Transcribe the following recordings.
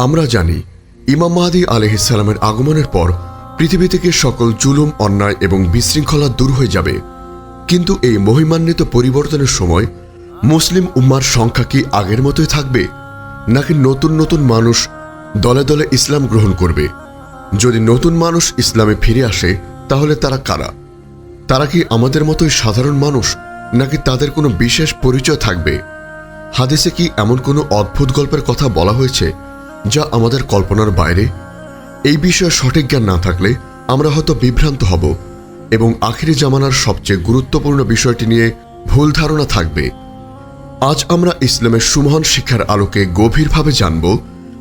আমরা জানি, ইমাম মাহাদি আলহিসাল্লামের আগমনের পর পৃথিবী থেকে সকল জুলুম, অন্যায় এবং বিশৃঙ্খলা দূর হয়ে যাবে। কিন্তু এই মহিমান্বিত পরিবর্তনের সময় মুসলিম উম্মার সংখ্যা কি আগের মতোই থাকবে? নাকি নতুন নতুন মানুষ দলে দলে ইসলাম গ্রহণ করবে? যদি নতুন মানুষ ইসলামে ফিরে আসে, তাহলে তারা কারা? তারা কি আমাদের মতোই সাধারণ মানুষ, নাকি তাদের কোনো বিশেষ পরিচয় থাকবে? হাদিসে কি এমন কোনো অদ্ভুত গল্পের কথা বলা হয়েছে? যা আমাদের কল্পনার বাইরে। এই বিষয়ে সঠিক জ্ঞান না থাকলে আমরা হয়তো বিভ্রান্ত হব এবং আখিরি জামানার সবচেয়ে গুরুত্বপূর্ণ বিষয়টি নিয়ে ভুল ধারণা থাকবে। আজ আমরা ইসলামের সুমহান শিক্ষার আলোকে গভীরভাবে জানব,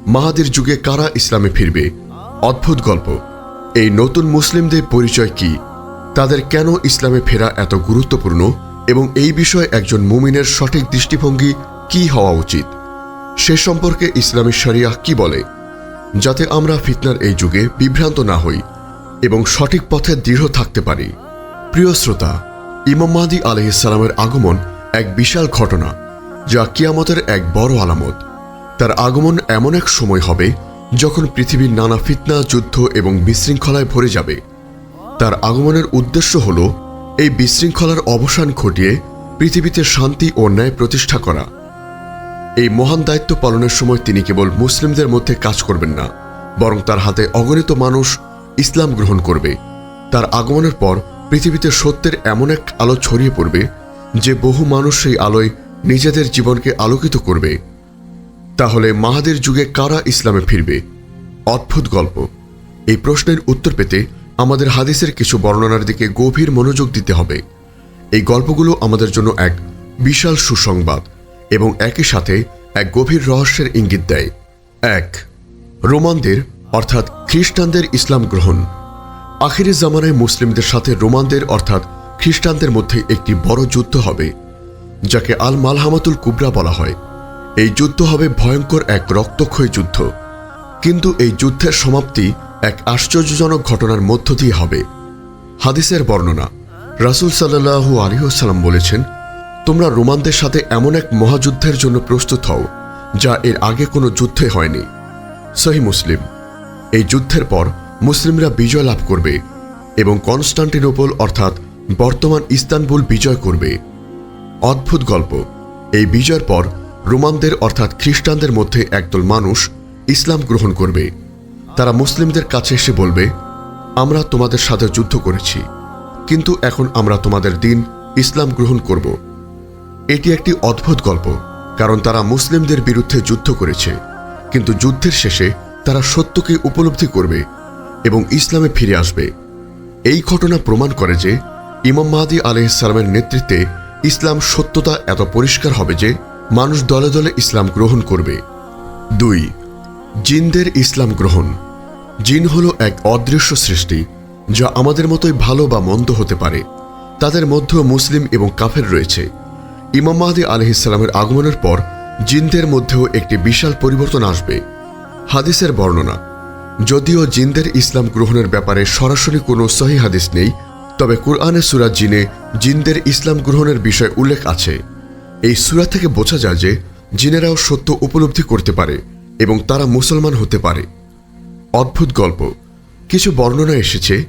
মাহাদির যুগে কারা ইসলামে ফিরবে? অদ্ভুত গল্প। এই নতুন মুসলিমদের পরিচয় কি? তাদের কেন ইসলামে ফেরা এত গুরুত্বপূর্ণ? এবং এই বিষয়ে একজন মুমিনের সঠিক দৃষ্টিভঙ্গি কি হওয়া উচিত? সে সম্পর্কে ইসলামী শরিয়াহ কি বলে? যাতে আমরা ফিতনার এই যুগে বিভ্রান্ত না হই এবং সঠিক পথে দৃঢ় থাকতে পারি। প্রিয় শ্রোতা, ইমাম মাহাদি আলহিসাল্লামের আগমন এক বিশাল ঘটনা, যা কিয়ামতের এক বড় আলামত। তার আগমন এমন এক সময় হবে যখন পৃথিবীর নানা ফিতনা, যুদ্ধ এবং বিশৃঙ্খলায় ভরে যাবে। তার আগমনের উদ্দেশ্য হল এই বিশৃঙ্খলার অবসান ঘটিয়ে পৃথিবীতে শান্তি ও ন্যায় প্রতিষ্ঠা করা। এই মহান দায়িত্ব পালনের সময় তিনি কেবল মুসলিমদের মধ্যে কাজ করবেন না, বরং তার হাতে অগণিত মানুষ ইসলাম গ্রহণ করবে। তার আগমনের পর পৃথিবীতে সত্যের এমন এক আলো ছড়িয়ে পড়বে, যে বহু মানুষ সেই আলোয় নিজেদের জীবনকে আলোকিত করবে। তাহলে মাহাদের যুগে কারা ইসলামে ফিরবে? অদ্ভুত গল্প। এই প্রশ্নের উত্তর পেতে আমাদের হাদিসের কিছু বর্ণনার দিকে গভীর মনোযোগ দিতে হবে। এই গল্পগুলো আমাদের জন্য এক বিশাল সুসংবাদ। এবং একই সাথে এক গভীর রহস্যের ইঙ্গিত দেয়। এক, রোমানদের, অর্থাৎ খ্রিস্টানদের ইসলাম গ্রহণ। আখিরি জামানায় মুসলিমদের সাথে রোমানদের, অর্থাৎ খ্রিস্টানদের মধ্যে একটি বড় যুদ্ধ হবে, যাকে আল মালহামাতুল কুবরা বলা হয়। এই যুদ্ধ হবে ভয়ঙ্কর এক রক্তক্ষয়ী যুদ্ধ। কিন্তু এই যুদ্ধের সমাপ্তি এক আশ্চর্যজনক ঘটনার মধ্য দিয়ে হবে। হাদিসের বর্ণনা, রাসুল সাল্লাহু আলিহাল্লাম বলেছেন তোমরা রোমানদের সাথে এমন এক মহাযুদ্ধের জন্য প্রস্তুত হও, যা এর আগে কোনো যুদ্ধে হয়নি। সহি মুসলিম, এই যুদ্ধের পর মুসলিমরা বিজয় লাভ করবে এবং কনস্টান্টিনোপল অর্থাৎ বর্তমান ইস্তানবুল বিজয় করবে। অদ্ভুত গল্প। এই বিজয়ের পর রোমানদের অর্থাৎ খ্রিস্টানদের মধ্যে একদল মানুষ ইসলাম গ্রহণ করবে। তারা মুসলিমদের কাছে এসে বলবে, আমরা তোমাদের সাথে যুদ্ধ করেছি, কিন্তু এখন আমরা তোমাদের দিন ইসলাম গ্রহণ করব। এটি একটি অদ্ভুত গল্প, কারণ তারা মুসলিমদের বিরুদ্ধে যুদ্ধ করেছে, কিন্তু যুদ্ধের শেষে তারা সত্যকে উপলব্ধি করবে এবং ইসলামে ফিরে আসবে। এই ঘটনা প্রমাণ করে যে ইমাম মাহাদি আলহিসালামের নেতৃত্বে ইসলাম সত্যতা এত পরিষ্কার হবে যে মানুষ দলে দলে ইসলাম গ্রহণ করবে। দুই, জিনদের ইসলাম গ্রহণ। জিন হল এক অদৃশ্য সৃষ্টি, যা আমাদের মতোই ভালো বা মন্দ হতে পারে। তাদের মধ্যেও মুসলিম এবং কাফের রয়েছে। ইমাম মাহাদি আলহিসাল্লামের আগমনের পর জিনদের মধ্যেও একটি বিশাল পরিবর্তন আসবে। হাদিসের বর্ণনা, যদিও জিনদের ইসলাম গ্রহণের ব্যাপারে সরাসরি কোনো সহি হাদিস নেই, তবে কোরআনে সুরা জিনে জিনদের ইসলাম গ্রহণের বিষয় উল্লেখ আছে। এই সুরা থেকে বোঝা যায় যে জিনেরাও সত্য উপলব্ধি করতে পারে এবং তারা মুসলমান হতে পারে। অদ্ভুত গল্প। কিছু বর্ণনা এসেছে,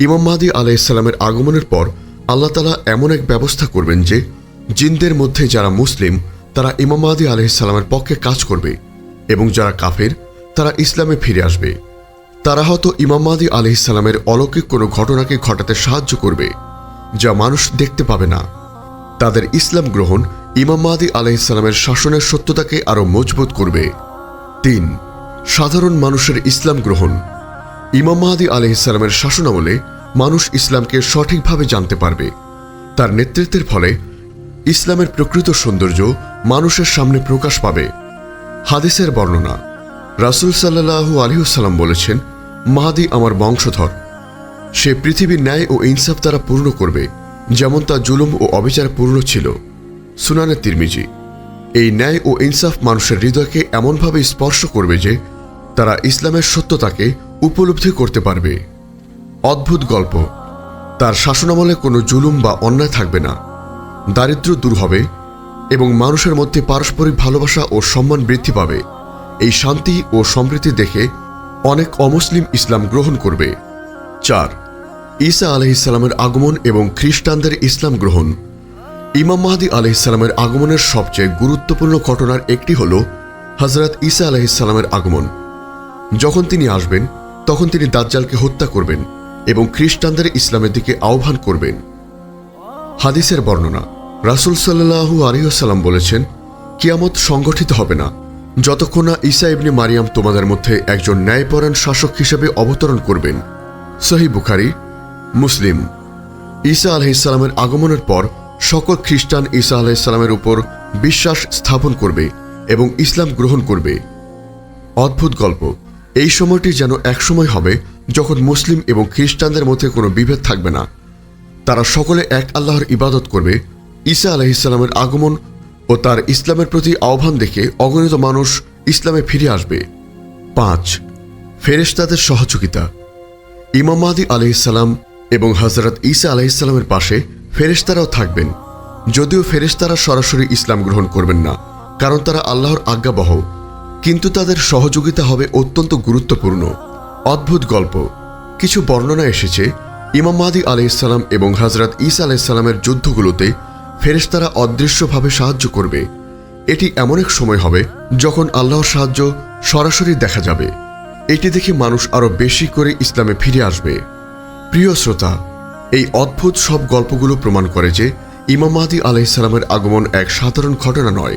ইমাম মাহাদি আলাইসাল্লামের আগমনের পর আল্লাহ তালা এমন এক ব্যবস্থা করবেন যে জিনদের মধ্যে যারা মুসলিম, তারা ইমাম মাহাদি আলহিসাল্লামের পক্ষে কাজ করবে এবং যারা কাফের, তারা ইসলামে ফিরে আসবে। তারা হয়তো ইমাম মাহাদি আলহিসাল্লামের অলৌকিক কোনো ঘটনাকে ঘটাতে সাহায্য করবে, যা মানুষ দেখতে পাবে না। তাদের ইসলাম গ্রহণ ইমাম মাহাদি আলহিসাল্লামের শাসনের সত্যতাকে আরও মজবুত করবে। তিন, সাধারণ মানুষের ইসলাম গ্রহণ। ইমাম মাহাদি আলহিসাল্লামের শাসনামলে মানুষ ইসলামকে সঠিকভাবে জানতে পারবে। তার নেতৃত্বের ফলে ইসলামের প্রকৃত সৌন্দর্য মানুষের সামনে প্রকাশ পাবে। হাদিসের বর্ণনা, রাসুল সাল্লাহু আলহিউসাল্লাম বলেছেন, মাহাদি আমার বংশধর। সে পৃথিবীর ন্যায় ও ইনসাফ দ্বারা পূর্ণ করবে, যেমন তা জুলুম ও অবিচার পূর্ণ ছিল। সুনানে তিরমিজি, এই ন্যায় ও ইনসাফ মানুষের হৃদয়কে এমনভাবে স্পর্শ করবে যে, তারা ইসলামের সত্যতাকে উপলব্ধি করতে পারবে। অদ্ভুত গল্প। তার শাসনামলে কোনো জুলুম বা অন্যায় থাকবে না। দারিদ্র দূর হবে এবং মানুষের মধ্যে পারস্পরিক ভালোবাসা ও সম্মান বৃদ্ধি পাবে। এই শান্তি ও সম্প্রীতি দেখে অনেক অমুসলিম ইসলাম গ্রহণ করবে। চার, ঈসা আলহিসাল্লামের আগমন এবং খ্রিস্টানদের ইসলাম গ্রহণ। ইমাম মাহাদি আলহিসাল্লামের আগমনের সবচেয়ে গুরুত্বপূর্ণ ঘটনার একটি হল হজরত ঈসা আলহিসাল্লামের আগমন। যখন তিনি আসবেন, তখন তিনি দাজ্জালকে হত্যা করবেন এবং খ্রিস্টানদের ইসলামের দিকে আহ্বান করবেন। হাদিসের বর্ণনা রাসুল সাল্লাহু আলিহাল্লাম বলেছেন, কিয়ামত সংগঠিত হবে না। যতক্ষণ না ঈসা ইবনে মারিয়াম তোমাদের মধ্যে একজন ন্যায়পরায়ণ শাসক হিসেবে অবতরণ করবেন। সহি বুখারি, মুসলিম। ঈসা আলহিসাল্লামের আগমনের পর সকল খ্রিস্টান ঈসা আলাইসাল্লামের উপর বিশ্বাস স্থাপন করবে এবং ইসলাম গ্রহণ করবে। অদ্ভুত গল্প। এই সময়টি যেন একসময় হবে যখন মুসলিম এবং খ্রিস্টানদের মধ্যে কোনো বিভেদ থাকবে না। তারা সকলে এক আল্লাহর ইবাদত করবে ঈসা আলহিসাল্লামের আগমন ও তার ইসলামের প্রতি আহ্বান দেখে অগণিত মানুষ ইসলামে ফিরে আসবে। পাঁচ, ফেরেশতাদের সহযোগিতা। ইমাম মাহাদি আলহিসাল্লাম এবং হজরত ঈসা আলহিসাল্লামের পাশে ফেরেশতারাও থাকবেন। যদিও ফেরেশতারা সরাসরি ইসলাম গ্রহণ করবেন না, কারণ তারা আল্লাহর আজ্ঞাবহ। কিন্তু তাদের সহযোগিতা হবে অত্যন্ত গুরুত্বপূর্ণ। অদ্ভুত গল্প। কিছু বর্ণনা এসেছে ইমাম মাহাদি আলহিসাল্লাম এবং হজরত ঈসা আলাইসাল্লামের যুদ্ধগুলোতে ফেরেশতারা অদৃশ্যভাবে সাহায্য করবে। এটি এমন এক সময় হবে যখন আল্লাহর সাহায্য সরাসরি দেখা যাবে। এটি দেখে মানুষ আরও বেশি করে ইসলামে ফিরে আসবে। প্রিয় শ্রোতা, এই অদ্ভুত সব গল্পগুলো প্রমাণ করে যে ইমাম মাহাদি আলাইসাল্লামের আগমন এক সাধারণ ঘটনা নয়।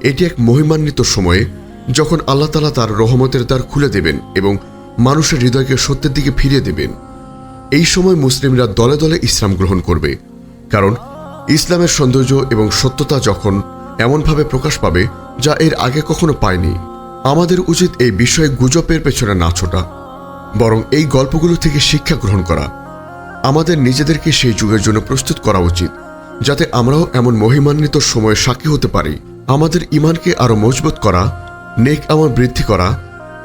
এটি এক মহিমান্বিত সময়ে যখন আল্লাহ তালা তার রহমতের দ্বার খুলে দেবেন এবং মানুষের হৃদয়কে সত্যের দিকে ফিরিয়ে দেবেন। এই সময় মুসলিমরা দলে দলে ইসলাম গ্রহণ করবে। কারণ ইসলামের সৌন্দর্য এবং সত্যতা যখন এমনভাবে প্রকাশ পাবে যা এর আগে কখনো পায়নি, আমাদের উচিত এই বিষয়ে গুজবের পেছনে না ছোটা, বরং এই গল্পগুলো থেকে শিক্ষা গ্রহণ করা। আমাদের নিজেদেরকে সেই যুগের জন্য প্রস্তুত করা উচিত, যাতে আমরাও এমন মহিমান্বিত সময়ে সাক্ষী হতে পারি। আমাদের ইমানকে আরও মজবুত করা, নেক আমল বৃদ্ধি করা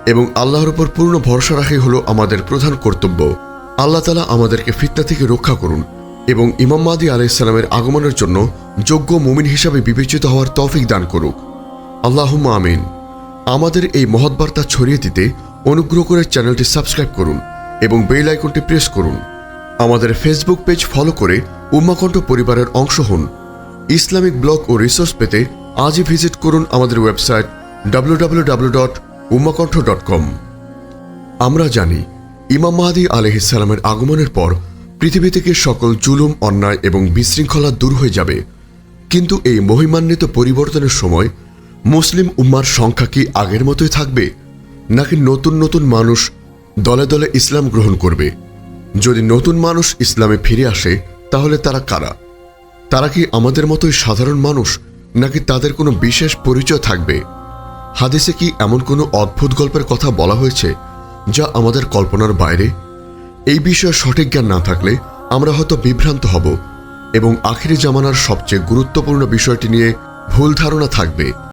এবং আল্লাহর উপর পূর্ণ ভরসা রাখাই হলো আমাদের প্রধান কর্তব্য। আল্লাহ তালা আমাদেরকে ফিতনা থেকে রক্ষা করুন। এবং ইমাম মাদি আলাইসাল্লামের আগমনের জন্য যোগ্য মুমিন হিসাবে বিবেচিত হওয়ার তৌফিক দান করুক। আল্লাহুম আমিন। আমাদের এই মহৎ বার্তা ছড়িয়ে দিতে অনুগ্রহ করে চ্যানেলটি সাবস্ক্রাইব করুন এবং বেল আইকনটি প্রেস করুন। আমাদের ফেসবুক পেজ ফলো করে উম্মাকণ্ঠ পরিবারের অংশ হন। ইসলামিক ব্লগ ও রিসোর্স পেতে আজই ভিজিট করুন আমাদের ওয়েবসাইট www.ummakontho.com আমরা জানি, ইমাম মাহাদি আলহিসাল্লামের আগমনের পর পৃথিবী থেকে সকল জুলুম, অন্যায় এবং বিশৃঙ্খলা দূর হয়ে যাবে। কিন্তু এই মহিমান্বিত পরিবর্তনের সময় মুসলিম উম্মার সংখ্যা কি আগের মতোই থাকবে? নাকি নতুন নতুন মানুষ দলে দলে ইসলাম গ্রহণ করবে? যদি নতুন মানুষ ইসলামে ফিরে আসে, তাহলে তারা কারা? তারা কি আমাদের মতোই সাধারণ মানুষ, নাকি তাদের কোনো বিশেষ পরিচয় থাকবে? হাদিসে কি এমন কোনো অদ্ভুত গল্পের কথা বলা হয়েছে, যা আমাদের কল্পনার বাইরে? এই বিষয়ে সঠিক জ্ঞান না থাকলে আমরা হয়তো বিভ্রান্ত হব এবং আখিরি জামানার সবচেয়ে গুরুত্বপূর্ণ বিষয়টি নিয়ে ভুল ধারণা থাকবে।